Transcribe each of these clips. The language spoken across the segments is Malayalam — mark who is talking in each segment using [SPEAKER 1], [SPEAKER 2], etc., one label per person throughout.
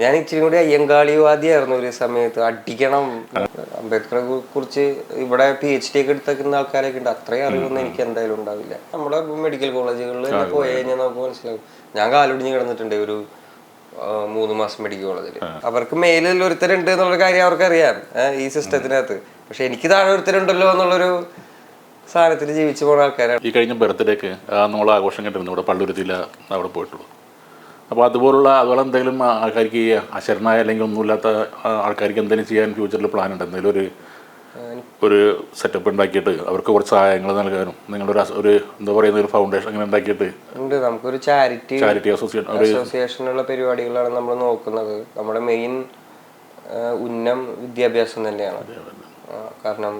[SPEAKER 1] ഞാൻ ഇച്ചിരി കൂടി അയ്യങ്കാളിവാദിയായിരുന്നു ഒരു സമയത്ത്. അടിക്കണം. അംബേദ്കറെ കുറിച്ച് ഇവിടെ പി എച്ച് ഡി ഒക്കെ എടുത്തേക്കുന്ന ആൾക്കാരൊക്കെ ഉണ്ട്. അത്രയും അറിവൊന്നും എനിക്ക് എന്തായാലും ഉണ്ടാവില്ല. നമ്മുടെ മെഡിക്കൽ കോളേജുകളിൽ തന്നെ പോയി കഴിഞ്ഞാൽ നമുക്ക് മനസ്സിലാവും. ഞാൻ കാലൊടിഞ്ഞ് കിടന്നിട്ടുണ്ട് ഒരു മൂന്ന് മാസം മെഡിക്കൽ കോളേജിൽ അവർക്ക് മേലിൽ ഒരുത്തരുണ്ട് എന്നുള്ള കാര്യം അവർക്കറിയാം. ഈ സിസ്റ്റത്തിനകത്ത്. പക്ഷെ എനിക്ക് താഴെ ഒരുത്തരുണ്ടല്ലോ എന്നുള്ളൊരു സാധനത്തിൽ ജീവിച്ചു പോകുന്ന ആൾക്കാരാണ്.
[SPEAKER 2] ഈ കഴിഞ്ഞ ബർത്ത്ഡേക്ക് നമ്മൾ ആഘോഷം കണ്ടിരുന്നു. ഇവിടെ പള്ളുരുത്തിയില അവിടെ പോയിട്ടുള്ളൂ. അപ്പോൾ അതുപോലുള്ള അതുപോലെ എന്തെങ്കിലും ആൾക്കാർക്ക് ഈ അശരണായ അല്ലെങ്കിൽ ഒന്നുമില്ലാത്ത ആൾക്കാർക്ക് എന്തെങ്കിലും ചെയ്യാൻ ഫ്യൂച്ചറിൽ പ്ലാൻ ഉണ്ട്? എന്തെങ്കിലും ഒരു ഒരു സെറ്റപ്പ് ഉണ്ടാക്കിയിട്ട് അവർക്ക് കുറച്ച് സഹായങ്ങൾ നൽകാനും നിങ്ങളൊരു ഒരു ഒരു എന്താ പറയുന്ന ഒരു ഫൗണ്ടേഷൻ അങ്ങനെ ഉണ്ടാക്കിയിട്ട്
[SPEAKER 1] ഉണ്ട്. നമുക്കൊരു ചാരിറ്റി
[SPEAKER 2] ചാരിറ്റി അസോസിയേഷൻ ഉള്ള
[SPEAKER 1] അസോസിയേഷനുള്ള പരിപാടികളാണ് നമ്മൾ നോക്കുന്നത്. നമ്മുടെ മെയിൻ ഉന്നം വിദ്യാഭ്യാസം തന്നെയാണ്. കാരണം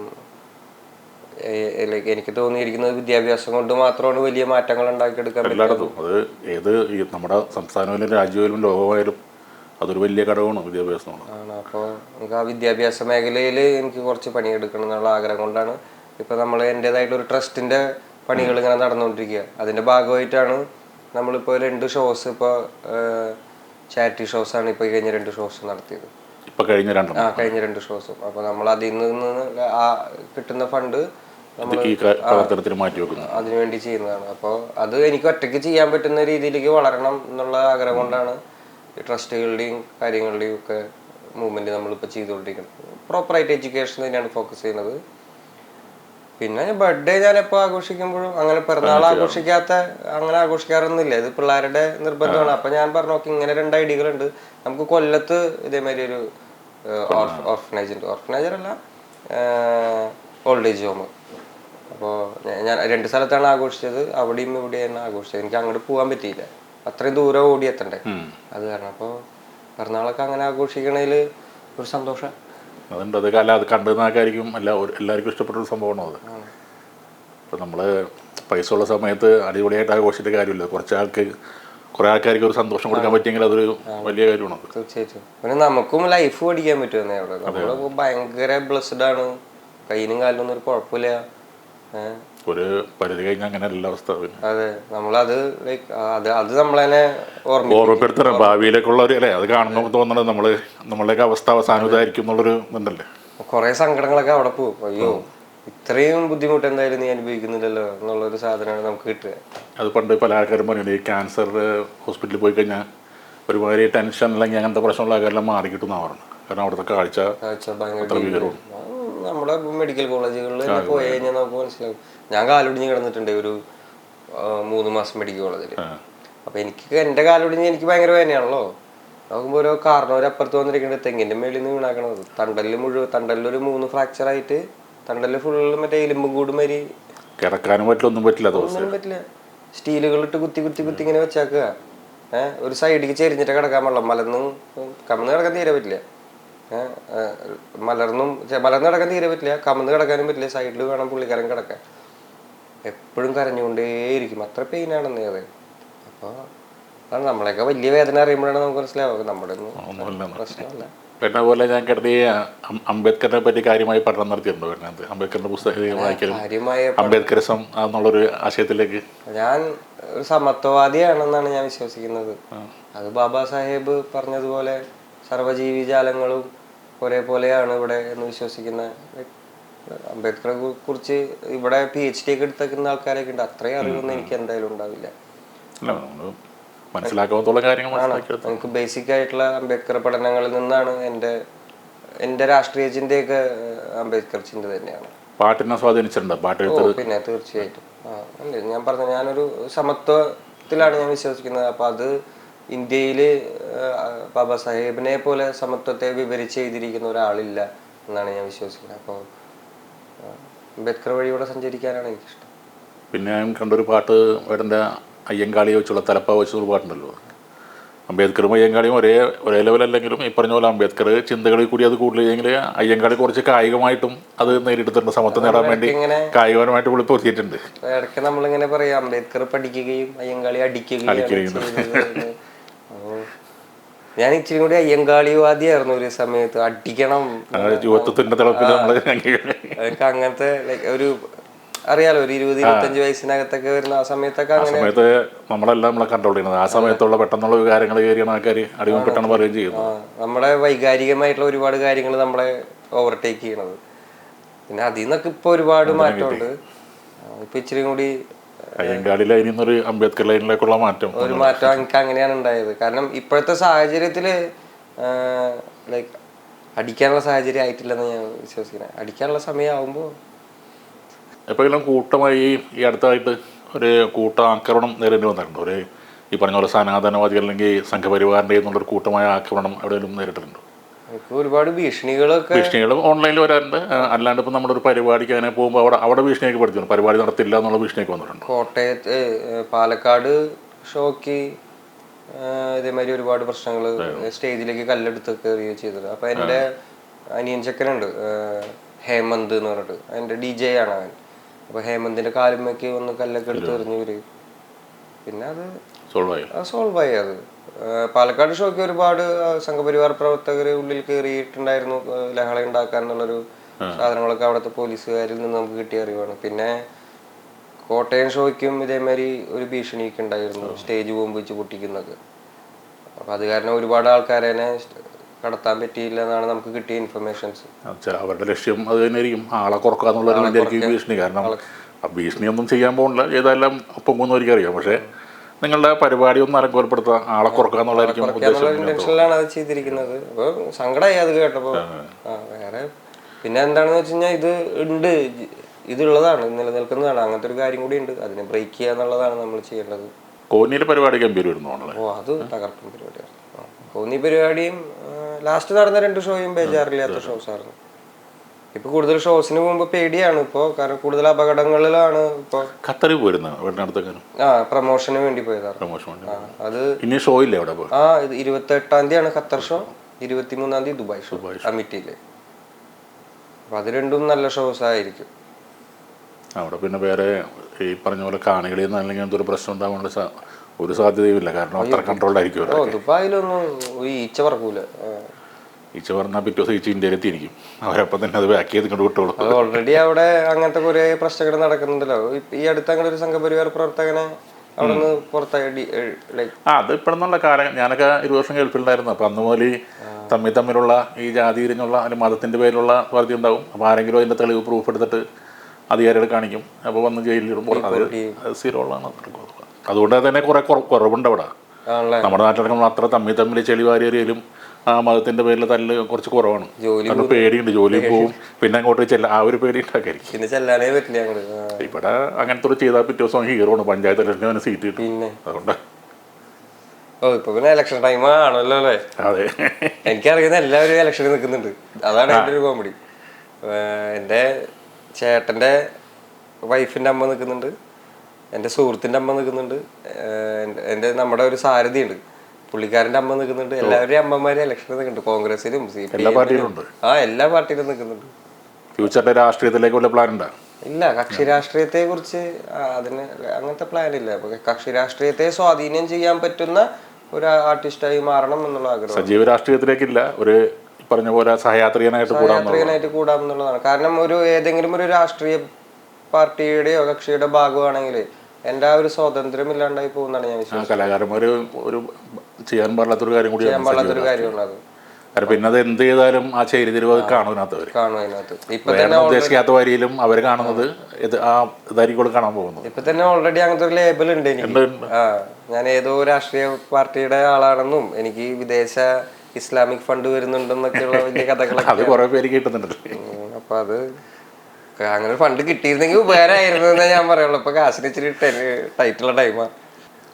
[SPEAKER 1] എനിക്ക് തോന്നിയിരിക്കുന്നത് വിദ്യാഭ്യാസം കൊണ്ട് മാത്രമാണ് വലിയ മാറ്റങ്ങൾ ഉണ്ടാക്കിയെടുക്കാൻ പറ്റുന്നത്.
[SPEAKER 2] എല്ലായിടത്തും. അത് ഏത് ഈ നമ്മുടെ സംസ്ഥാനമായാലും രാജ്യമായാലും ലോകമായാലും അതൊരു വലിയ ഘടകമാണ് വിദ്യാഭ്യാസമാണ്.
[SPEAKER 1] ആണ്. അപ്പോൾ നമുക്ക് ആ വിദ്യാഭ്യാസ മേഖലയിൽ എനിക്ക് കുറച്ച് പണിയെടുക്കണം എന്നുള്ള ആഗ്രഹം കൊണ്ടാണ് ഇപ്പോൾ നമ്മൾ എന്റെതായിട്ടൊരു ട്രസ്റ്റിന്റെ പണികൾ ഇങ്ങനെ നടന്നുകൊണ്ടിരിക്കുക. അതിന്റെ ഭാഗമായിട്ടാണ് നമ്മളിപ്പോൾ രണ്ട് ഷോസ് ഇപ്പോൾ ചാരിറ്റി ഷോസ് ആണ് ഇപ്പോൾ കഴിഞ്ഞ രണ്ട് ഷോസ് നടത്തിയത്.
[SPEAKER 2] ഇപ്പോൾ കഴിഞ്ഞ രണ്ട്
[SPEAKER 1] ആ കഴിഞ്ഞ രണ്ട് ഷോസും അപ്പോൾ നമ്മൾ അതിൽ നിന്ന് ആ കിട്ടുന്ന ഫണ്ട്
[SPEAKER 2] ഈ പ്രവർത്തനത്തിന് മാറ്റി വെക്കുന്നു.
[SPEAKER 1] അതിനുവേണ്ടി ചെയ്യുന്നതാണ്. അപ്പോൾ അത് എനിക്ക് ഒറ്റയ്ക്ക് ചെയ്യാൻ പറ്റുന്ന രീതിയിലേക്ക് വളരണം എന്നുള്ള ആഗ്രഹം കൊണ്ടാണ് ഈ ട്രസ്റ്റുകളുടെയും കാര്യങ്ങളുടെയും ഒക്കെ മൂവ്മെന്റ് നമ്മളിപ്പോൾ ചെയ്തുകൊണ്ടിരിക്കുന്നത്. പ്രോപ്പറായിട്ട് എഡ്യൂക്കേഷൻ തന്നെയാണ് ഫോക്കസ് ചെയ്യുന്നത്. പിന്നെ ബർത്ത്ഡേ ഞാൻ എപ്പോൾ ആഘോഷിക്കുമ്പോഴും അങ്ങനെ പിറന്നാൾ ആഘോഷിക്കാത്ത അങ്ങനെ ആഘോഷിക്കാറൊന്നുമില്ല. ഇത് പിള്ളേരുടെ നിർബന്ധമാണ്. അപ്പൊ ഞാൻ പറഞ്ഞു നോക്കി ഇങ്ങനെ രണ്ട് ഐഡിയകളുണ്ട്. നമുക്ക് കൊല്ലത്ത് ഇതേമാതിരി ഒരു ഓർഫനേജ് ഉണ്ട്. ഓർഫനേജർ അല്ല ഓൾഡ് ഏജ് ഹോം അപ്പോൾ ഞാൻ രണ്ട് സ്ഥലത്താണ് ആഘോഷിച്ചത്. അവിടെയും ഇവിടെയാണ് ആഘോഷിച്ചത്. എനിക്ക് അങ്ങോട്ട് പോകാൻ പറ്റിയില്ല. അത്രയും ദൂരം ഓടി എത്തണ്ടേ? അത് കാരണം അപ്പോൾ പിറന്നാളൊക്കെ അങ്ങനെ ആഘോഷിക്കണതിൽ ഒരു സന്തോഷം.
[SPEAKER 2] അതുണ്ട്. അത് കാലം അത് കണ്ടുന്ന ആൾക്കാർക്കും എല്ലാ എല്ലാവർക്കും ഇഷ്ടപ്പെട്ട ഒരു സംഭവമാണ് അത്? ഇപ്പം നമ്മൾ പൈസ ഉള്ള സമയത്ത് അടിപൊളിയായിട്ട് ആഘോഷിച്ചിട്ട് കാര്യമില്ല. കുറച്ച് ആൾക്ക് കുറേ ആൾക്കാർക്ക് ഒരു സന്തോഷം കൊടുക്കാൻ പറ്റിയെങ്കിൽ അതൊരു വലിയ കാര്യമാണ്
[SPEAKER 1] തീർച്ചയായിട്ടും. പിന്നെ നമുക്കും ലൈഫ് പഠിക്കാൻ പറ്റുമെന്നേ അവിടെ നമ്മൾ ഭയങ്കര ബ്ലസ്ഡ് ആണ്. കയ്യിനും കാലിനൊന്നും ഒരു കുഴപ്പമില്ല.
[SPEAKER 2] ഒരു പരിധി കഴിഞ്ഞാൽ അങ്ങനെ അല്ല അവസ്ഥ
[SPEAKER 1] അതെ. നമ്മളത് ലൈക്ക് അത് അത് നമ്മളതിനെ ഓർമ്മ
[SPEAKER 2] ഓർമ്മപ്പെടുത്തണം. ഭാവിയിലേക്കുള്ള ഒരു അല്ലേ? അത് കാണുമ്പോൾ തോന്നണത് നമ്മൾ നമ്മളുടെയൊക്കെ അവസ്ഥ അവസാനം ഇതായിരിക്കും എന്നുള്ളൊരു ഇതുണ്ടല്ലേ?
[SPEAKER 1] കുറെ സങ്കടങ്ങളൊക്കെ അവിടെ പോകും അയ്യോ ഇത്രയും ബുദ്ധിമുട്ട് എന്തായാലും നീ അനുഭവിക്കുന്നില്ലല്ലോ എന്നുള്ളൊരു സാധനമാണ് നമുക്ക് കിട്ടുക.
[SPEAKER 2] അത് പണ്ട് പല ആൾക്കാരും പറയുന്നത് ഈ ക്യാൻസർ ഹോസ്പിറ്റലിൽ പോയി കഴിഞ്ഞാൽ ഒരുമാതിരി ടെൻഷൻ അല്ലെങ്കിൽ അങ്ങനത്തെ പ്രശ്നമുള്ള ആൾക്കാരെല്ലാം മാറി കിട്ടുന്ന പറഞ്ഞത്. കാരണം അവിടുത്തെ കാഴ്ച
[SPEAKER 1] ഭയങ്കര നമ്മുടെ മെഡിക്കൽ കോളേജുകളിൽ പോയി കഴിഞ്ഞാൽ നമുക്ക് മനസ്സിലാവും. ഞാൻ കാലൊടിഞ്ഞ് കിടന്നിട്ടുണ്ട് ഒരു മൂന്ന് മാസം മെഡിക്കൽ കോളേജിൽ അപ്പൊ എനിക്ക് എന്റെ കാലൊടിഞ്ഞ് എനിക്ക് ഭയങ്കര വേദനയാണല്ലോ. നോക്കുമ്പോ ഓരോ കാരണവർ അപ്പുറത്ത് വന്നിരിക്കുന്നത് തെങ്ങിന്റെ മേളിൽ നിന്ന് വീണാക്കണത്. തണ്ടലിൽ മുഴുവൻ തണ്ടലിൽ ഒരു മൂന്ന് ഫ്രാക്ചർ ആയിട്ട് തണ്ടലിൽ ഫുള്ള് മറ്റേ എലുമ്പും കൂടും മരി
[SPEAKER 2] കിടക്കാനും പറ്റില്ല ഒന്നും പറ്റില്ല
[SPEAKER 1] പറ്റില്ല. സ്റ്റീലുകൾ ഇട്ട് കുത്തി കുത്തി കുത്തി ഇങ്ങനെ വെച്ചാക്കുക ഏഹ് ഒരു സൈഡിലേക്ക് ചെരിഞ്ഞിട്ട് കിടക്കാൻ പാടില്ല മലന്ന് കമന്ന് കിടക്കാൻ തീരെ പറ്റില്ല. മലർന്നും മലർന്ന് കിടക്കാൻ തീരെ പറ്റില്ല. കമന്ന് കിടക്കാനും പറ്റില്ല. സൈഡിൽ വേണം പുള്ളിക്കാരൻ കിടക്കാൻ. എപ്പോഴും കരഞ്ഞുകൊണ്ടേയിരിക്കും. അത്ര പെയിനാണെന്നേ അത്. അപ്പോൾ അതാണ് നമ്മളെയൊക്കെ വലിയ വേദന അറിയുമ്പോഴാണ് നമുക്ക് മനസ്സിലാവുക. നമ്മുടെ പ്രശ്നമല്ല.
[SPEAKER 2] പിന്നെ പോലെ ഞാൻ കരുതി അംബേദ്കറിനെ പറ്റി കാര്യമായി പഠനം നടത്തിയിട്ടുണ്ട് അതിനകത്ത് അംബേദ്കറിന്റെ പുസ്തകം വായിക്കലും. അംബേദ്കറിസം എന്നുള്ളൊരു ആശയത്തിലേക്ക്.
[SPEAKER 1] ഞാൻ ഒരു സമത്വവാദിയാണെന്നാണ് ഞാൻ വിശ്വസിക്കുന്നത്. അത് ബാബാ സാഹേബ് പറഞ്ഞതുപോലെ സർവജീവി ജാലങ്ങളും ഒരേപോലെയാണ് ഇവിടെ എന്ന് വിശ്വസിക്കുന്ന അംബേദ്കറെ കുറിച്ച് ഇവിടെ പി എച്ച് ഡി ഒക്കെ എടുത്തേക്കുന്ന ആൾക്കാരൊക്കെ ഉണ്ട്. അത്രയും അറിവൊന്നും എനിക്ക് എന്തായാലും ഉണ്ടാവില്ല.
[SPEAKER 2] മനസ്സിലാക്കാവുന്ന കാര്യങ്ങൾ
[SPEAKER 1] എനിക്ക് ബേസിക് ആയിട്ടുള്ള അംബേദ്കർ പഠനങ്ങളിൽ നിന്നാണ് എന്റെ എന്റെ രാഷ്ട്രീയ ചിന്തയൊക്കെ അംബേദ്കർ ചിന്ത തന്നെയാണ്.
[SPEAKER 2] പാട്ടിനെ സ്വാധീനിച്ചിട്ടുണ്ട്? പാട്ട്
[SPEAKER 1] പിന്നെ തീർച്ചയായിട്ടും. ഞാൻ പറഞ്ഞ ഞാനൊരു സമത്വത്തിലാണ് ഞാൻ വിശ്വസിക്കുന്നത്. അപ്പൊ അത് ഇന്ത്യയിൽ ബാബാ സാഹേബിനെ പോലെ സമത്വത്തെ വിവരിച്ച് എഴുതിയിരിക്കുന്ന ഒരാളില്ല എന്നാണ് ഞാൻ വിശ്വസിക്കുന്നത്. അപ്പോൾ അംബേദ്കർ വഴിയൂടെ സഞ്ചരിക്കാനാണ് എനിക്കിഷ്ടം.
[SPEAKER 2] പിന്നെ ഞാൻ കണ്ടൊരു പാട്ട് വേടന്റെ അയ്യങ്കാളിയെ വെച്ചുള്ള തലപ്പ വെച്ചൊരു പാട്ടുണ്ടല്ലോ. അംബേദ്കറും അയ്യങ്കാളിയും ഒരേ ഒരേ ലെവലല്ലെങ്കിലും ഈ പറഞ്ഞ പോലെ അംബേദ്കർ ചിന്തകളിൽ കൂടി അത് കൂടുതലെങ്കിൽ അയ്യങ്കാളി കുറച്ച് കായികമായിട്ടും അത് നേരിട്ടിട്ടുണ്ട്. സമത്വം നേടാൻ വേണ്ടി കായികപരമായിട്ട് കൂടി പൊരുത്തിയിട്ടുണ്ട്.
[SPEAKER 1] ഇടയ്ക്ക് നമ്മളിങ്ങനെ പറയാം അംബേദ്കർ പഠിക്കുകയും അയ്യങ്കാളി അടിക്കുകയും ഞാൻ ഇച്ചിരി കൂടി അയ്യങ്കാളിവാദിയായിരുന്നു ഒരു സമയത്ത്. അടിക്കണം.
[SPEAKER 2] യുവത്വത്തിന്റെ തിളപ്പിൽ
[SPEAKER 1] എനിക്ക് അങ്ങനത്തെ ലൈക്ക് ഒരു അറിയാലോ ഒരു ഇരുപത് ഇരുപത്തഞ്ച് വയസ്സിനകത്തൊക്കെ വരുന്ന ആ സമയത്തൊക്കെ അങ്ങനെ
[SPEAKER 2] സമയത്ത് നമ്മളെല്ലാം നമ്മളെ കൺട്രോൾ ചെയ്യുന്നത്. ആ സമയത്തുള്ള പെട്ടെന്നുള്ള വികാരങ്ങൾ കയറിയാണ് ആൾക്കാർ അടിമ പെട്ടെന്ന് പറയുകയും ചെയ്യുന്നു
[SPEAKER 1] നമ്മുടെ വൈകാരികമായിട്ടുള്ള ഒരുപാട് കാര്യങ്ങൾ നമ്മളെ ഓവർടേക്ക് ചെയ്യണത്. പിന്നെ അതിൽ നിന്നൊക്കെ ഇപ്പൊ ഒരുപാട് മാറ്റമുണ്ട്. ഇപ്പൊ ഇച്ചിരി കൂടി
[SPEAKER 2] അയ്യങ്കാളി ലൈനിൽ നിന്നൊരു അംബേദ്കർ ലൈനിലേക്കുള്ള മാറ്റം.
[SPEAKER 1] ഒരു മാറ്റം എനിക്ക് അങ്ങനെയാണ് ഉണ്ടായത്. കാരണം ഇപ്പോഴത്തെ സാഹചര്യത്തിൽ ലൈക്ക് അടിക്കാനുള്ള സാഹചര്യം ആയിട്ടില്ലെന്ന് ഞാൻ വിശ്വസിക്കുന്നത് അടിക്കാനുള്ള സമയമാകുമ്പോൾ
[SPEAKER 2] എപ്പോഴെങ്കിലും കൂട്ടമായി ഈ അടുത്തായിട്ട് ഒരു കൂട്ട ആക്രമണം നേരിടേണ്ടി വന്നിട്ടുണ്ടോ. ഒരു ഈ പറഞ്ഞ പോലെ സനാതനവാദികൾ അല്ലെങ്കിൽ സംഘപരിവാറിന്റെ എന്നുള്ളൊരു കൂട്ടമായ ആക്രമണം എവിടെയെങ്കിലും നേരിട്ടിട്ടുണ്ടോ?
[SPEAKER 1] ഒരുപാട് ഭീഷണികളൊക്കെ
[SPEAKER 2] ഭീഷണികൾ ഓൺലൈനിൽ വരാറുണ്ട്. അല്ലാണ്ട് ഇപ്പം നമ്മുടെ ഒരു പരിപാടിക്ക് അങ്ങനെ പോകുമ്പോൾ അവിടെ അവിടെ ഭീഷണിയൊക്കെ പഠിച്ചു. പരിപാടി നടത്തില്ല എന്നുള്ള ഭീഷണിയൊക്കെ വന്നിട്ടുണ്ട്.
[SPEAKER 1] കോട്ടയത്ത് പാലക്കാട് ഷോക്ക് ഇതേമാതിരി ഒരുപാട് പ്രശ്നങ്ങൾ സ്റ്റേജിലേക്ക് കല്ലെടുത്ത് കയറുകയോ ചെയ്തത്. അപ്പൊ എന്റെ അനിയൻ ചക്കനുണ്ട് ഹേമന്ത് എന്ന് പറഞ്ഞിട്ട്. എന്റെ ഡി ജെ ആണ് അവൻ. അപ്പൊ ഹേമന്തിന്റെ കാലുമൊക്കെ ഒന്ന് കല്ലൊക്കെ എടുത്ത് എറിഞ്ഞു ഇവർ പിന്നെ അത്
[SPEAKER 2] സോൾവായി? ആയി
[SPEAKER 1] അത്. പാലക്കാട് ഷോയ്ക്ക് ഒരുപാട് സംഘപരിവാർ പ്രവർത്തകർ ഉള്ളിൽ കയറിയിട്ടുണ്ടായിരുന്നു ലഹള ഉണ്ടാക്കാൻ എന്നുള്ളൊരു സാധനങ്ങളൊക്കെ അവിടുത്തെ പോലീസുകാരിൽ നിന്ന് നമുക്ക് കിട്ടിയ അറിവാണ്. പിന്നെ കോട്ടയം ഷോയ്ക്കും ഇതേമാതിരി ഒരു ഭീഷണിയൊക്കെ ഉണ്ടായിരുന്നു സ്റ്റേജ് ബോംബ് വെച്ച് പൊട്ടിക്കുന്നത്. അപ്പൊ അത് കാരണം ഒരുപാട് ആൾക്കാരെ കടത്താൻ പറ്റിയില്ല എന്നാണ് നമുക്ക് കിട്ടിയ ഇൻഫർമേഷൻസ്.
[SPEAKER 2] അവരുടെ ലക്ഷ്യം അത് തന്നെയായിരിക്കും. ആളെ കുറക്കുക വേണ്ടിയായിരിക്കും ഭീഷണി. കാരണം ഭീഷണിയൊന്നും ചെയ്യാൻ പോകുന്നില്ല. ചെയ്തെല്ലാം പൊങ്ങുന്നവർക്ക് അറിയാം. പക്ഷേ നിങ്ങളുടെ പരിപാടി ഒന്ന് അലങ്കോലപ്പെടുത്തുക ആളെ കുറക്കുക എന്നുള്ളതായിരിക്കും ഉദ്ദേശം
[SPEAKER 1] അത് ചെയ്തിരിക്കുന്നത്. സങ്കടമായി അത് കേട്ടപ്പോ. വേറെ പിന്നെ എന്താണെന്ന് വെച്ച് കഴിഞ്ഞാൽ ഇത് ഉണ്ട്. ഇതുള്ളതാണ് നിലനിൽക്കുന്നതാണ്. അങ്ങനത്തെ ഒരു കാര്യം കൂടി ഉണ്ട്. അതിനെ ബ്രേക്ക് ചെയ്യുക എന്നുള്ളതാണ് നമ്മൾ ചെയ്യേണ്ടത്.
[SPEAKER 2] കോന്നിയിലെ പരിപാടി ഗംഭീര
[SPEAKER 1] ഓ അത് തകർപ്പൻ പരിപാടിയാണ് ആ. കോന്നി പരിപാടിയും ലാസ്റ്റ് നടന്ന രണ്ട് ഷോയും ബേജാറില്ലാത്ത ഷോസ് ആയിരുന്നു. ഇപ്പൊ കൂടുതൽ ഷോസിന് പോകുമ്പോ പേടിയാണ് ഇപ്പോ കാരണം കൂടുതൽ അപകടങ്ങളിലാണ് ഇപ്പൊ.
[SPEAKER 2] ഖത്തറിൽ പോയിരുന്ന
[SPEAKER 1] ആ പ്രൊമോഷന് വേണ്ടി പോയതാണ്.
[SPEAKER 2] പ്രമോഷൻ
[SPEAKER 1] അത്
[SPEAKER 2] ഇനി ഷോ ഇല്ലേ അവിടെ
[SPEAKER 1] ആ ഇത് ഇരുപത്തി എട്ടാം തീയതിയാണ് ഖത്തർ ഷോ ഇരുപത്തി മൂന്നാം തീയതി ദുബായ് ഷോ കമ്മിറ്റിയിൽ അപ്പൊ അത് രണ്ടും നല്ല ഷോസ് ആയിരിക്കും.
[SPEAKER 2] അവിടെ പിന്നെ വേറെ ഈ പറഞ്ഞ പോലെ കാണികളിൽ നിന്ന് അല്ലെങ്കിൽ എന്തൊരു പ്രശ്നം ഉണ്ടാവാനുള്ള ഒരു സാധ്യതയുമില്ല. കാരണം അത്ര കൺട്രോൾഡ് ആയിരിക്കും
[SPEAKER 1] ദുബായിലൊന്നും ഈച്ച പറക്കൂല.
[SPEAKER 2] ഈച്ച പറഞ്ഞാൽ പിറ്റേ ദിവസം ഈച്ച ഇന്ത്യയിലെത്തിയിരിക്കും അവരപ്പം തന്നെ അത് ബാക്ക് ചെയ്ത് ഇങ്ങോട്ട് വിട്ടോളൂ
[SPEAKER 1] ഓൾറെഡി അവിടെ അങ്ങനത്തെ കുറെ പ്രശ്നങ്ങൾ നടക്കുന്നുണ്ടല്ലോ. ഈ അടുത്ത അങ്ങനെ ഒരു സംഘപരിവാർ പ്രവർത്തകനെ അവിടുന്ന് പുറത്തായി
[SPEAKER 2] അത് ഇപ്പോഴെന്നുള്ള കാലം ഞാനൊക്കെ ഇരുപത് വർഷം ഗൾഫിലുണ്ടായിരുന്നു. അപ്പം അന്ന് മുതൽ ഈ തമ്മിൽ തമ്മിലുള്ള ഈ ജാതി തിരിഞ്ഞുള്ള അല്ലെങ്കിൽ മതത്തിന്റെ പേരിലുള്ള സ്വാധീനം ഉണ്ടാവും. അപ്പോൾ ആരെങ്കിലും അതിന്റെ തെളിവ് പ്രൂഫ് എടുത്തിട്ട് അധികാരികൾ കാണിക്കും. അപ്പോൾ വന്ന് ജയിലിലിടും. അത് അത് സ്ഥിരമുള്ളതാണ് അതുകൊണ്ട് തന്നെ കുറേ കുറ- കുറവുണ്ട് അവിടെ. നമ്മുടെ നാട്ടിലൊക്കെ നമ്മൾ അത്ര തമ്മിൽ തമ്മിൽ ചെളി വാരിയറിയാലും ആ മതത്തിന്റെ പേരിൽ തല്ല് കുറച്ച് കുറവാണ്. കാരണം പേടിയുണ്ട് ജോലി പോവും. പിന്നെ അങ്ങോട്ട് ചെല്ല ആ ഒരു പേടി ഉണ്ടാക്കായിരിക്കും.
[SPEAKER 1] പിന്നെ ചെല്ലാനേ പറ്റില്ല.
[SPEAKER 2] ഇവിടെ അങ്ങനത്തെ ഒരു ചെയ്താൽ പിറ്റേ ദിവസം ഹീറോ ആണ് പഞ്ചായത്ത് ഇലക്ഷന് അവന് സീറ്റ് കിട്ടും. അതുകൊണ്ട്.
[SPEAKER 1] ഓ ഇപ്പൊ പിന്നെ ഇലക്ഷൻ ടൈം ആണല്ലോ അല്ലേ?
[SPEAKER 2] അതെ.
[SPEAKER 1] എനിക്കറിയുന്ന എല്ലാവരും ഇലക്ഷനിൽ നിൽക്കുന്നുണ്ട്. അതാണ് എന്റെ ഒരു കോമഡി എന്റെ ചേട്ടന്റെ വൈഫിന്റെ അമ്മ നിൽക്കുന്നുണ്ട്. എന്റെ സുഹൃത്തിന്റെ അമ്മ നിൽക്കുന്നുണ്ട്. എന്റെ- നമ്മുടെ ഒരു സാരഥി ഉണ്ട് പുള്ളിക്കാരന്റെ അമ്മ നിൽക്കുന്നുണ്ട്. എല്ലാവരുടെയും അമ്മമാരെ ഇലക്ഷനിൽ നിൽക്കുന്നുണ്ട്. കോൺഗ്രസിലും സി പി
[SPEAKER 2] എല്ലാ
[SPEAKER 1] ആ എല്ലാ പാർട്ടിയിലും നിൽക്കുന്നുണ്ട്.
[SPEAKER 2] ഫ്യൂച്ചറിന്റെ രാഷ്ട്രീയത്തിലേക്ക് വല്ല പ്ലാൻ ഉണ്ടോ?
[SPEAKER 1] ഇല്ല കക്ഷി രാഷ്ട്രീയത്തെ കുറിച്ച് അതിന് അങ്ങനത്തെ പ്ലാൻ ഇല്ല. കക്ഷി രാഷ്ട്രീയത്തെ സ്വാധീനം ചെയ്യാൻ പറ്റുന്ന ഒരു ആർട്ടിസ്റ്റായി മാറണം എന്നുള്ള ആഗ്രഹം.
[SPEAKER 2] സജീവ രാഷ്ട്രീയത്തിലേക്കില്ല. ഒരു പറഞ്ഞ പോലെ സഹയാത്രികനായിട്ട്
[SPEAKER 1] കൂടാം എന്നുള്ളതാണ്. കാരണം ഒരു ഏതെങ്കിലും ഒരു രാഷ്ട്രീയ പാർട്ടിയുടെയോ കക്ഷിയുടെ ഭാഗമാണെങ്കിൽ എന്റെ ആ ഒരു സ്വാതന്ത്ര്യം ഇല്ലാണ്ടായി പോകുന്നതാണ് ഞാൻ
[SPEAKER 2] കലാകാരന്മാർ ഒരു ചെയ്യാൻ പാടില്ലാത്തൊരു കാര്യം
[SPEAKER 1] ചെയ്യാൻ കാര്യമാണ് അത്
[SPEAKER 2] കാരണം പിന്നെ അത് എന്ത് ചെയ്താലും ആ ചേരിതിരിവ് അവർ
[SPEAKER 1] കാണും അതിനകത്ത്. ഇപ്പൊ തന്നെ
[SPEAKER 2] ഉദ്ദേശിക്കാത്ത വരിയിലും അവർ കാണുന്നത് ഇത് ആ ഇതായിരിക്കും കാണാൻ പോകുന്നത്.
[SPEAKER 1] ഇപ്പൊ തന്നെ ഓൾറെഡി അങ്ങനത്തെ ഒരു ലേബൽ ഉണ്ട് എനിക്ക്. ആ ഞാൻ ഏതോ രാഷ്ട്രീയ പാർട്ടിയുടെ ആളാണെന്നും എനിക്ക് വിദേശ ഇസ്ലാമിക് ഫണ്ട് വരുന്നുണ്ടെന്നൊക്കെയുള്ള വലിയ കഥകളൊക്കെ
[SPEAKER 2] അത് കുറെ പേര് കിട്ടുന്നുണ്ട്
[SPEAKER 1] അപ്പൊ അത് അങ്ങനെ ഫണ്ട് കിട്ടിയിരുന്നെങ്കിൽ ഉപകാരമായിരുന്നു എന്നേ ഞാൻ പറയുള്ളൂ. ഇപ്പൊ കാശിന് ഇച്ചിരി ടൈറ്റുള്ള ടൈമാ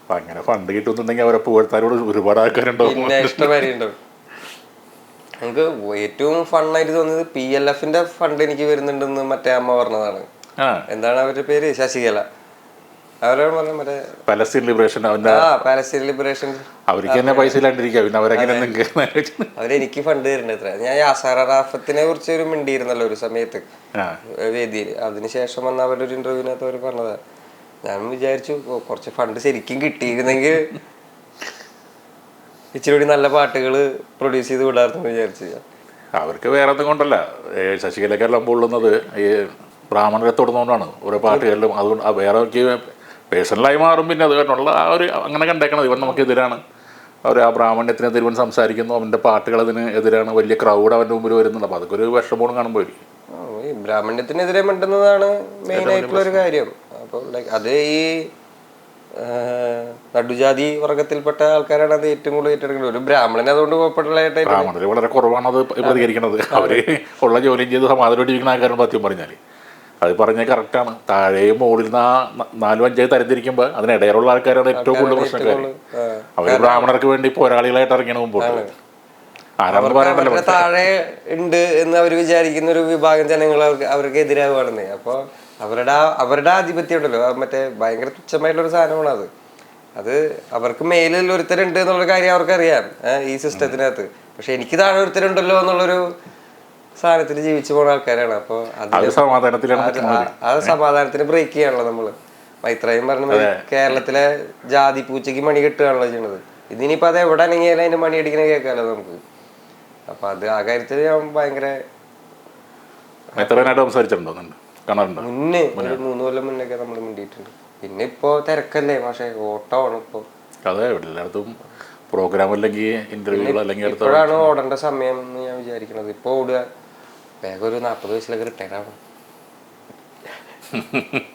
[SPEAKER 2] അപ്പൊ അങ്ങനെ ഫണ്ട് കിട്ടുന്നുണ്ടെങ്കിൽ അവരെ പുകഴ്ത്താരോട് ഒരുപാട് ആൾക്കാരുണ്ടാവും.
[SPEAKER 1] ഇഷ്ടമാരി നമുക്ക് ഏറ്റവും ഫണ്ണായിട്ട് തോന്നിയത് പി എൽ എഫിന്റെ ഫണ്ട് എനിക്ക് വരുന്നുണ്ടെന്ന് മറ്റേ അമ്മ പറഞ്ഞതാണ്. എന്താണ് അവരുടെ പേര്? ശശികല. അവരോട് പറഞ്ഞ മറ്റേ
[SPEAKER 2] പലസ്തീൻ ലിബറേഷൻ അവന്റെ
[SPEAKER 1] ആ പാലസ്തീൻ ലിബറേഷൻ
[SPEAKER 2] അവർക്ക് തന്നെ പൈസ ഇല്ലാണ്ടിരിക്കുക. പിന്നെ അവരെങ്ങനെ നിങ്ങൾക്ക്
[SPEAKER 1] അവരെനിക്ക് ഫണ്ട് തരുന്നത് എത്ര ഞാൻ യാസാർ റാഫത്തിനെ കുറിച്ച് ഒരു മിണ്ടിയിരുന്നല്ലോ ഒരു സമയത്ത്. വേദിയിൽ അതിനുശേഷം വന്ന അവരുടെ ഒരു ഇന്റർവ്യൂവിനകത്ത് അവർ പറഞ്ഞതാ. ഞാൻ വിചാരിച്ചു കുറച്ച് ഫണ്ട് ശരിക്കും കിട്ടിയിരുന്നെങ്കിൽ ഇച്ചിരി കൂടി നല്ല പാട്ടുകൾ പ്രൊഡ്യൂസ് ചെയ്ത് വിടാറുണ്ടെന്ന് വിചാരിച്ചു.
[SPEAKER 2] അവർക്ക് വേറെ ഒന്നും കൊണ്ടല്ല. ശശികലക്കെല്ലാം പൊള്ളുന്നത് ഈ ബ്രാഹ്മണരെ തൊടുന്നതുകൊണ്ടാണ്. ഓരോ പാട്ടുകളിലും അതുകൊണ്ട് ആ വേറെ പേഴ്സണലായി മാറും പിന്നെ അത് കാരണമുള്ള ആ ഒരു അങ്ങനെ കണ്ടേക്കണത് ഇവൻ നമുക്കെതിരാണ്. അവർ ആ ബ്രാഹ്മണ്യത്തിന് എതിരുവൻ സംസാരിക്കുന്നു. അവന്റെ പാട്ടുകൾ അതിന് എതിരാണ്. വലിയ ക്രൗഡ് അവന്റെ മുമ്പിൽ വരുന്നുണ്ട്. അപ്പോൾ അതൊക്കെ ഒരു വിഷമവും കാണുമ്പോൾ
[SPEAKER 1] ബ്രാഹ്മണ്യത്തിനെതിരെ മിണ്ടുന്നതാണ് മെയിൻ ആയിട്ടുള്ള ഒരു കാര്യം. അപ്പോൾ ലൈക്ക് അത് ഈ നടുജാതി വർഗത്തിൽപ്പെട്ട ആൾക്കാരാണ് അത് ഏറ്റവും കൂടുതൽ ഏറ്റെടുക്കുന്നത് ഒരു ബ്രാഹ്മണനെ അതുകൊണ്ട്
[SPEAKER 2] ബ്രാഹ്മണർ വളരെ കുറവാണ് അത്. പ്രതികരിക്കുന്നത് അവർ ഉള്ള ജോലിയും ചെയ്ത് സമാധാനം ജീവിക്കുന്ന ആൾക്കാരാണ് സത്യം പറഞ്ഞാൽ അത് പറഞ്ഞാൽ കറക്റ്റാണ് താഴെയും മുകളിൽ നിന്ന് ആ നാലും അഞ്ചായി തരംതിരിക്കുമ്പോൾ അതിനിടയിലുള്ള ആൾക്കാരാണ് ഏറ്റവും കൂടുതൽ പ്രശ്നക്കാർ അവർ ബ്രാഹ്മണർക്ക് വേണ്ടി പോരാളികളായിട്ട് ഇറങ്ങിയാണ് മുമ്പോട്ട്
[SPEAKER 1] താഴെ ഉണ്ട് എന്ന് അവർ വിചാരിക്കുന്ന ഒരു വിഭാഗം ജനങ്ങൾ അവർക്ക് അവർക്ക് എതിരാവുകയാണെന്ന്. അപ്പോൾ അവരുടെ ആ അവരുടെ ആധിപത്യം ഉണ്ടല്ലോ. മറ്റേ ഭയങ്കര തുച്ഛമായിട്ടുള്ള ഒരു സാധനമാണ് അത്. അത് അവർക്ക് മേലിൽ ഒരുത്തരുണ്ട് എന്നുള്ള കാര്യം അവർക്കറിയാം ഈ സിസ്റ്റത്തിനകത്ത്. പക്ഷെ എനിക്ക് താഴെ ഒരുത്തരുണ്ടല്ലോ എന്നുള്ളൊരു സാധനത്തിൽ ജീവിച്ചു പോകുന്ന ആൾക്കാരാണ്. അപ്പോൾ അത് ആ- സമാധാനത്തിന് ബ്രേക്ക് ചെയ്യാണല്ലോ നമ്മൾ. മൈത്രയും പറഞ്ഞ കേരളത്തിലെ ജാതി പൂച്ചയ്ക്ക് മണി കെട്ടുകയാണല്ലോ ചെയ്യണത്. ഇതിനിപ്പോ അത് എവിടെ അനങ്ങിയാലും അതിന്റെ മണി അടിക്കണ കേൾക്കാലോ നമുക്ക്. അപ്പൊ അത് ആ കാര്യത്തിൽ ഞാൻ ഭയങ്കര
[SPEAKER 2] സംസാരിച്ചിട്ടുണ്ടോ കാണാറുണ്ടോ.
[SPEAKER 1] മുന്നേ ഒരു മൂന്ന്. കൊല്ലം മുന്നൊക്കെ നമ്മൾ മിണ്ടിയിട്ടുണ്ട്. പിന്നെ ഇപ്പോ തിരക്കല്ലേ പക്ഷേ ഓട്ടമാണ് ഇപ്പോ.
[SPEAKER 2] അതെ എല്ലായിടത്തും പ്രോഗ്രാം അല്ലെങ്കിൽ ഇന്റർവ്യൂകൾ അല്ലെങ്കിൽ
[SPEAKER 1] ഇപ്പോഴാണ് ഓടേണ്ട സമയം എന്ന് ഞാൻ വിചാരിക്കുന്നത് ഇപ്പൊ ഓടുക വേഗം ഒരു നാൽപ്പത് വയസ്സിലൊക്കെ റിട്ടയർ ആവണം.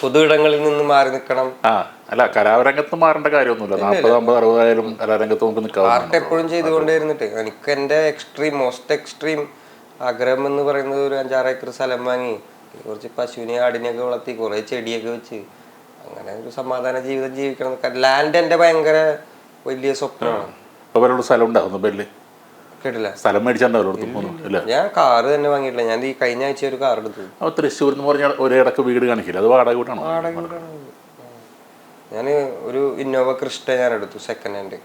[SPEAKER 1] പൊതുവിടങ്ങളിൽ നിന്ന് മാറി നിൽക്കണം
[SPEAKER 2] ആ അല്ല കലാരംഗത്ത് മാറേണ്ട കാര്യമൊന്നുമില്ല. നാൽപ്പത് അമ്പത് അറുപതായാലും കലാരംഗത്ത് നമുക്ക് നിൽക്കാം
[SPEAKER 1] ആർട്ട് എപ്പോഴും ചെയ്തുകൊണ്ടേരുന്നിട്ട് എനിക്ക് എന്റെ എക്സ്ട്രീം മോസ്റ്റ് എക്സ്ട്രീം ആഗ്രഹം എന്ന് പറയുന്നത് ഒരു അഞ്ചാറ് ഏക്കർ സ്ഥലം വാങ്ങി കുറച്ച് പശുവിനെ ആടിനെയൊക്കെ വളർത്തി കുറേ ചെടിയൊക്കെ വെച്ച്. അങ്ങനെ ഒരു സമാധാന ജീവിതം ജീവിക്കണം. ലാൻഡ് എന്റെ ഭയങ്കര വലിയ സ്വപ്നമാണ്.
[SPEAKER 2] അപ്പോൾ അവരോട് സ്ഥലം ഉണ്ടാകുന്നു ബെല്ല്.
[SPEAKER 1] കേട്ടില്ല?
[SPEAKER 2] സ്ഥലം
[SPEAKER 1] ഞാൻ കാറ് തന്നെ വാങ്ങിയിട്ടില്ല. ഞാൻ ഈ കഴിഞ്ഞ ആഴ്ച ഒരു കാർ എടുത്തു.
[SPEAKER 2] അപ്പോൾ തൃശ്ശൂർ എന്ന് പറഞ്ഞാൽ ഒരിടക്ക് വീട് കാണിക്കില്ല? അത് വാടക വീടാണോ?
[SPEAKER 1] ഞാൻ ഒരു ഇന്നോവ ക്രിസ്റ്റ ഞാൻ എടുത്തു സെക്കൻഡ് ഹാൻഡ്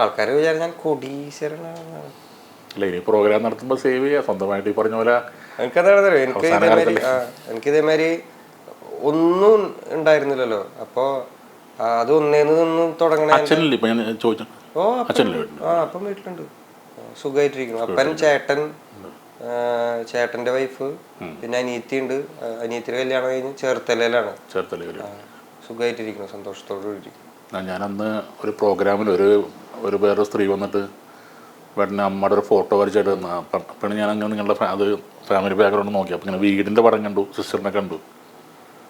[SPEAKER 1] ആൾക്കാർ വിചാരിച്ച ഞാൻ കൊടീശ്വരനാണെന്നാണ്
[SPEAKER 2] അല്ല ഇനി പ്രോഗ്രാം നടത്തുമ്പോൾ സേവ് ചെയ്യുക സ്വന്തമായിട്ട് ഈ പറഞ്ഞ പോലെ
[SPEAKER 1] എനിക്കതാണ് എനിക്ക് ഇതേമാതിരി ആ എനിക്ക് ഇതേമാതിരി ഒന്നും ഉണ്ടായിരുന്നില്ലല്ലോ. അപ്പോ അത് ഒന്നേന്ന് നിന്നും തുടങ്ങണ
[SPEAKER 2] അച്ഛനില്ല? ഇപ്പം ഞാൻ ചോദിച്ചു
[SPEAKER 1] ഓ
[SPEAKER 2] അച്ഛനില്ല
[SPEAKER 1] ആ അപ്പം വീട്ടിലുണ്ട്. സുഖമായിട്ടിരിക്കുന്നു അപ്പൻ ചേട്ടൻ ചേട്ടന്റെ വൈഫ് പിന്നെ അനിയത്തി ഉണ്ട് അനിയത്തിയുടെ കല്യാണം കഴിഞ്ഞ് ചേർത്തലയിലാണ്.
[SPEAKER 2] ചേർത്തല
[SPEAKER 1] സുഖമായിട്ടിരിക്കുന്നു സന്തോഷത്തോടെ കൂടി
[SPEAKER 2] ഞാൻ അന്ന് ഒരു പ്രോഗ്രാമിൽ ഒരു ഒരു വേറെ സ്ത്രീ വന്നിട്ട് വേട്ടന് അമ്മയുടെ ഒരു ഫോട്ടോ വരച്ചിട്ട് അപ്പം ഞാൻ അങ്ങനെ നിങ്ങളുടെ അത് ഫാമിലി ബാക്ക്ഗ്രൗണ്ട് നോക്കി. അപ്പം ഇങ്ങനെ വീടിന്റെ പടം കണ്ടു സിസ്റ്ററിനെ കണ്ടു.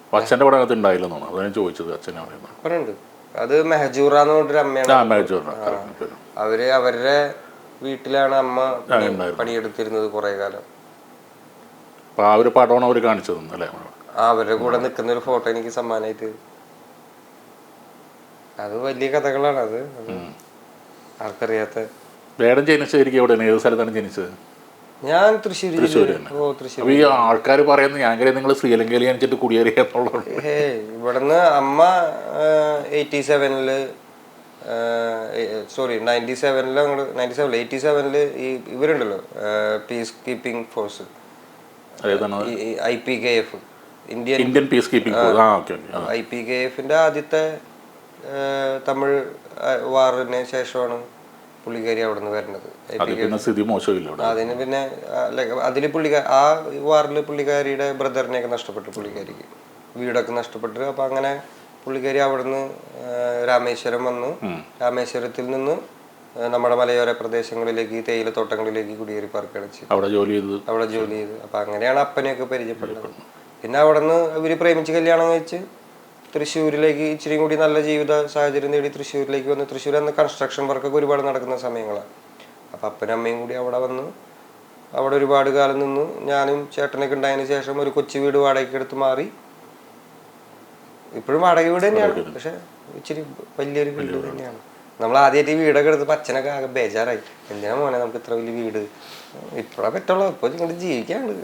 [SPEAKER 2] അപ്പോൾ അച്ഛന്റെ പടം അകത്ത് ഉണ്ടായില്ലെന്നാണ് അതാണ് ചോദിച്ചത് അച്ഛനെ പറയുന്നത്
[SPEAKER 1] അത് മെഹജൂറ എന്ന് പറഞ്ഞൊരു അമ്മയാണ്.
[SPEAKER 2] ആ മാച്ച് പറഞ്ഞു
[SPEAKER 1] അവർ അവരുടെ വീട്ടിലാണ് അമ്മ പണി- പണിയെടുത്തിരുന്നത് കുറെ കാലം.
[SPEAKER 2] ആ ഒരു പടമാണ് അവർ കാണിച്ചത് അല്ലേ
[SPEAKER 1] അവരുടെ കൂടെ നിൽക്കുന്ന ഒരു ഫോട്ടോ എനിക്ക് സമ്മാനമായിട്ട് അത് വലിയ കഥകളാണ് അത്. ആർക്കറിയാത്ത
[SPEAKER 2] വേടം ജനിച്ചത് ശരിക്കും എവിടെയാണ്? ഏത് സ്ഥലത്താണ് ജനിച്ചത്?
[SPEAKER 1] ഞാൻ തൃശ്ശൂർ
[SPEAKER 2] തൃശ്ശൂർ
[SPEAKER 1] ഓ തൃശ്ശൂർ
[SPEAKER 2] അപ്പോൾ ഈ ആൾക്കാർ പറയുന്നത് ഞാൻ കരുതി നിങ്ങൾ ശ്രീലങ്കയിൽ ജനിച്ചിട്ട്
[SPEAKER 1] കുടിയേറിയെന്നുള്ളത് ഇവിടുന്ന് അമ്മ എയ്റ്റി സെവനിൽ സോറി നയന്റി സെവനിൽ അങ്ങോട്ട് നയന്റി സെവനിൽ എയ്റ്റി സെവനിൽ ഈ ഇവരുണ്ടല്ലോ peace keeping force I P K F Indian
[SPEAKER 2] Indian peace keeping
[SPEAKER 1] I P K എഫിന്റെ ആദ്യത്തെ തമിഴ് വാറിന് ശേഷമാണ് പുള്ളിക്കാരി അവിടെ നിന്ന്
[SPEAKER 2] പിന്നെ സ്ഥിതി മോശമില്ല
[SPEAKER 1] അതിന് പിന്നെ അതിൽ പുള്ളിക്കാർ ആ വാറിൽ പുള്ളിക്കാരിയുടെ ബ്രദറിനെയൊക്കെ നഷ്ടപ്പെട്ടു പുള്ളിക്കാരിക്ക്. വീടൊക്കെ നഷ്ടപ്പെട്ടു. അപ്പൊ അങ്ങനെ പുള്ളിക്കാരി അവിടുന്ന് രാമേശ്വരം വന്നു. രാമേശ്വരത്തിൽ നിന്ന് നമ്മുടെ മലയോര പ്രദേശങ്ങളിലേക്ക് തേയിലത്തോട്ടങ്ങളിലേക്ക് കുടിയേറി ചെയ്തത്
[SPEAKER 2] അവിടെ ജോലി ചെയ്ത്
[SPEAKER 1] അവിടെ ജോലി ചെയ്ത്. അപ്പൊ അങ്ങനെയാണ് അപ്പനെയൊക്കെ പരിചയപ്പെട്ടത് പിന്നെ അവിടെ നിന്ന് ഇവർ പ്രേമിച്ച് കല്യാണം കഴിച്ച് തൃശ്ശൂരിലേക്ക് ഇച്ചിരി കൂടി നല്ല ജീവിത സാഹചര്യം നേടി തൃശ്ശൂരിലേക്ക് വന്ന് തൃശ്ശൂർ അന്ന് കൺസ്ട്രക്ഷൻ വർക്കൊക്കെ ഒരുപാട് നടക്കുന്ന സമയങ്ങളാണ് അപ്പം അപ്പനും അമ്മയും കൂടി അവിടെ വന്ന് അവിടെ ഒരുപാട് കാലം നിന്ന്. ഞാനും ചേട്ടനൊക്കെ ഉണ്ടായതിനു ശേഷം ഒരു കൊച്ചു വീട് വാടകയ്ക്ക് എടുത്ത് മാറി. ഇപ്പോഴും വാടക വീട് തന്നെയാണ്. പക്ഷെ ഇച്ചിരി വലിയൊരു വീട് തന്നെയാണ്. നമ്മൾ ആദ്യമായിട്ട് ഈ വീടൊക്കെ എടുത്തപ്പോൾ അച്ഛനൊക്കെ ആകെ ബേജാറായി. എന്തിനാ മോനെ നമുക്ക് ഇത്ര വലിയ വീട്? ഇപ്പോഴാണ് പറ്റുള്ളൂ. ഇപ്പോൾ ഇങ്ങോട്ട് ജീവിക്കാണ്ട്